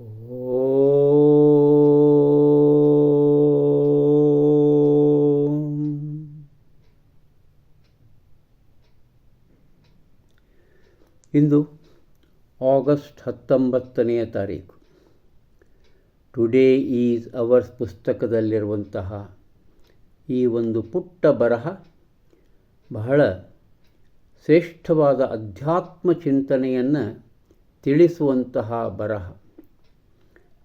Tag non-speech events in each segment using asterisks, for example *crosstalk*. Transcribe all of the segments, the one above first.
ಇಂದು August ಹತ್ತೊಂಬತ್ತನೆಯ ತಾರೀಕು. Today is ours ಪುಸ್ತಕದಲ್ಲಿರುವಂತಹ ಈ ಒಂದು ಪುಟ್ಟ ಬರಹ ಬಹಳ ಶ್ರೇಷ್ಠವಾದ ಅಧ್ಯಾತ್ಮ ಚಿಂತನೆಯನ್ನು ತಿಳಿಸುವಂತಹ ಬರಹ.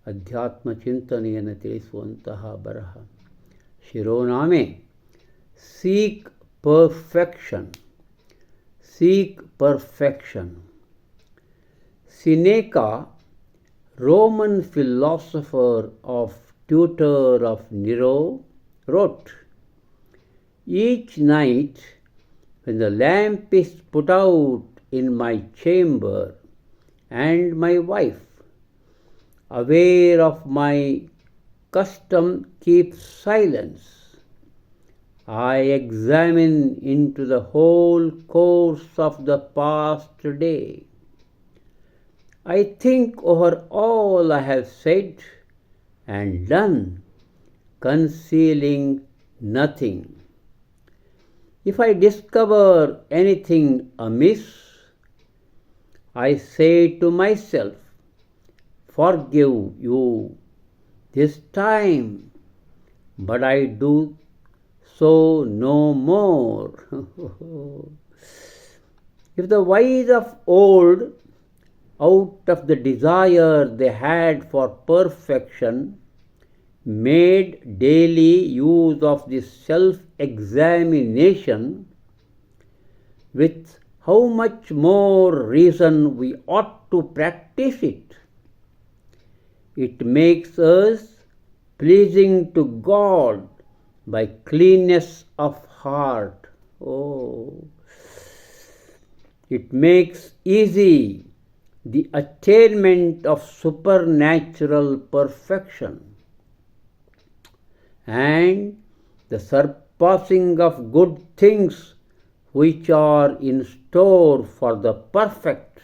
ಅಧ್ಯಾತ್ಮ ಚಿಂತನೆಯನ್ನು ತಿಳಿಸುವಂತಹ ಬರಹ ಶಿರೋನಾಮೆ seek perfection seek perfection Seneca Roman philosopher of tutor of Nero wrote, Each night when the lamp is put out in my chamber and my wife, aware of my custom, keep silence, I examine into the whole course of the past day. I think over all I have said and done concealing nothing. If I discover anything amiss, I say to myself, Forgive you this time, but I do so no more. *laughs* if the wise of old, out of the desire they had for perfection, made daily use of this self examination, with how much more reason we ought to practice it. It makes us pleasing to God by cleanness of heart. Oh, it makes easy the attainment of supernatural perfection and the surpassing of good things which are in store for the perfect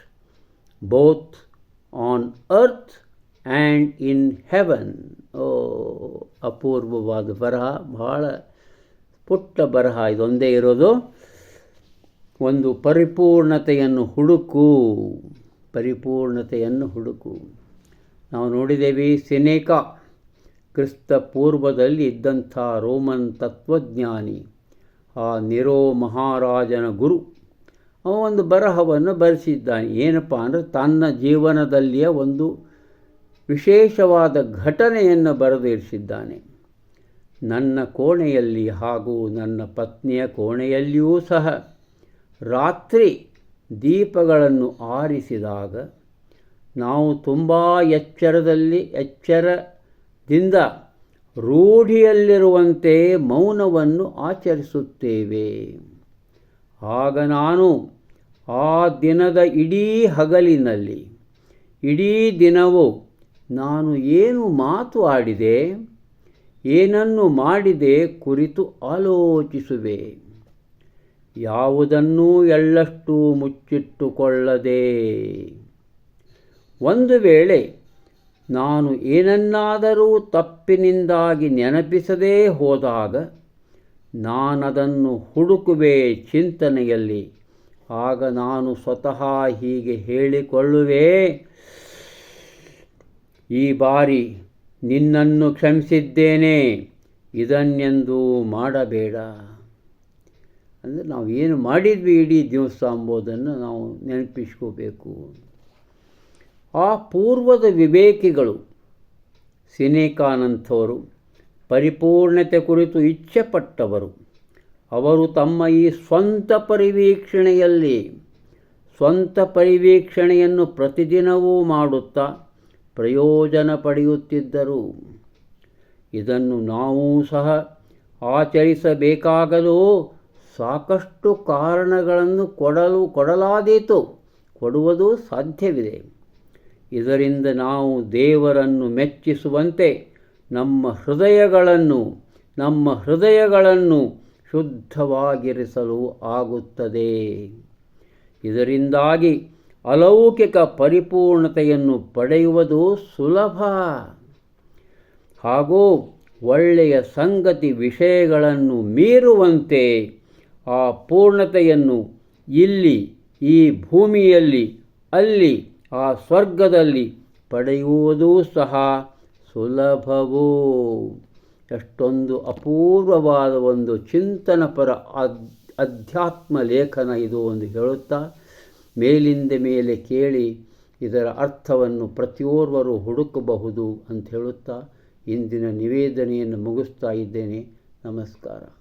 both on earth and in heaven ಓ ಅಪೂರ್ವವಾದ ಬರಹ, ಬಹಳ ಪುಟ್ಟ ಬರಹ. ಇದೊಂದೇ ಇರೋದು ಒಂದು ಪರಿಪೂರ್ಣತೆಯನ್ನು ಹುಡುಕು ಪರಿಪೂರ್ಣತೆಯನ್ನು ಹುಡುಕು. ನಾವು ನೋಡಿದ್ದೇವೆ ಸಿನೇಕ, ಕ್ರಿಸ್ತ ಪೂರ್ವದಲ್ಲಿ ಇದ್ದಂಥ ರೋಮನ್ ತತ್ವಜ್ಞಾನಿ, ಆ ನಿರೋ ಮಹಾರಾಜನ ಗುರು. ಅವ ಒಂದು ಬರಹವನ್ನು ಬರೆಸಿದ್ದಾನೆ. ಏನಪ್ಪ ಅಂದರೆ ತನ್ನ ಜೀವನದಲ್ಲಿಯ ಒಂದು ವಿಶೇಷವಾದ ಘಟನೆಯನ್ನು ಬರೆದಿರಿಸಿದ್ದಾನೆ. ನನ್ನ ಕೋಣೆಯಲ್ಲಿ ಹಾಗೂ ನನ್ನ ಪತ್ನಿಯ ಕೋಣೆಯಲ್ಲಿಯೂ ಸಹ ರಾತ್ರಿ ದೀಪಗಳನ್ನು ಆರಿಸಿದಾಗ ನಾವು ತುಂಬ ಎಚ್ಚರದಲ್ಲಿ, ಎಚ್ಚರದಿಂದ ರೂಢಿಯಲ್ಲಿರುವಂತೆ ಮೌನವನ್ನು ಆಚರಿಸುತ್ತೇವೆ. ಆಗ ನಾನು ಆ ದಿನದ ಇಡೀ ಹಗಲಿನಲ್ಲಿ, ಇಡೀ ದಿನವೂ ನಾನು ಏನು ಮಾತು ಆಡಿದೆ, ಏನನ್ನು ಮಾಡಿದೆ ಕುರಿತು ಆಲೋಚಿಸುವೆ. ಯಾವುದನ್ನೂ ಎಳ್ಳಷ್ಟು ಮುಚ್ಚಿಟ್ಟುಕೊಳ್ಳದೆ. ಒಂದು ವೇಳೆ ನಾನು ಏನನ್ನಾದರೂ ತಪ್ಪಿನಿಂದಾಗಿ ನೆನಪಿಸದೇ ಹೋದಾಗ ನಾನದನ್ನು ಹುಡುಕುವೆ ಚಿಂತನೆಯಲ್ಲಿ, ಆಗ ನಾನು ಸ್ವತಃ ಹೀಗೆ ಹೇಳಿಕೊಳ್ಳುವೆ. ಈ ಬಾರಿ ನಿನ್ನನ್ನು ಕ್ಷಮಿಸಿದ್ದೇನೆ. ಇದನ್ನೆಂದೂ ಮಾಡಬೇಡ. ಅಂದರೆ ನಾವು ಏನು ಮಾಡಿದ್ವಿ ಇಡೀ ದಿವಸ ಎಂಬುದನ್ನು ನಾವು ನೆನಪಿಸ್ಕೋಬೇಕು. ಆ ಪೂರ್ವದ ವಿವೇಕಿಗಳು ಸಿನೇಕಾನಂಥವರು, ಪರಿಪೂರ್ಣತೆ ಕುರಿತು ಇಚ್ಛೆಪಟ್ಟವರು, ಅವರು ತಮ್ಮ ಈ ಸ್ವಂತ ಪರಿವೀಕ್ಷಣೆಯಲ್ಲಿ, ಸ್ವಂತ ಪರಿವೀಕ್ಷಣೆಯನ್ನು ಪ್ರತಿದಿನವೂ ಮಾಡುತ್ತಾ ಪ್ರಯೋಜನ ಪಡೆಯುತ್ತಿದ್ದರು. ಇದನ್ನು ನಾವು ಸಹ ಆಚರಿಸಬೇಕಾಗಲು ಸಾಕಷ್ಟು ಕಾರಣಗಳನ್ನು ಕೊಡಲು ಕೊಡಲಾದೀತು, ಕೊಡುವುದು ಸಾಧ್ಯವಿದೆ. ಇದರಿಂದ ನಾವು ದೇವರನ್ನು ಮೆಚ್ಚಿಸುವಂತೆ, ನಮ್ಮ ಹೃದಯಗಳನ್ನು ನಮ್ಮ ಹೃದಯಗಳನ್ನು ಶುದ್ಧವಾಗಿರಿಸಲು ಆಗುತ್ತದೆ. ಇದರಿಂದಾಗಿ ಅಲೌಕಿಕ ಪರಿಪೂರ್ಣತೆಯನ್ನು ಪಡೆಯುವುದು ಸುಲಭ. ಹಾಗೂ ಒಳ್ಳೆಯ ಸಂಗತಿ ವಿಷಯಗಳನ್ನು ಮೀರುವಂತೆ ಆ ಪೂರ್ಣತೆಯನ್ನು ಇಲ್ಲಿ ಈ ಭೂಮಿಯಲ್ಲಿ, ಅಲ್ಲಿ ಆ ಸ್ವರ್ಗದಲ್ಲಿ ಪಡೆಯುವುದೂ ಸಹ ಸುಲಭವೂ. ಎಷ್ಟೊಂದು ಅಪೂರ್ವವಾದ ಒಂದು ಚಿಂತನಪರ ಅಧ್ಯಾತ್ಮ ಲೇಖನ ಇದು ಒಂದು ಹೇಳುತ್ತಾ ಮೇಲಿಂದ ಮೇಲೆ ಕೇಳಿ ಇದರ ಅರ್ಥವನ್ನು ಪ್ರತಿಯೋರ್ವರು ಹುಡುಕಬಹುದು ಅಂತ ಹೇಳುತ್ತಾ ಇಂದಿನ ನಿವೇದನೆಯನ್ನು ಮುಗಿಸ್ತಾ ಇದ್ದೇನೆ. ನಮಸ್ಕಾರ.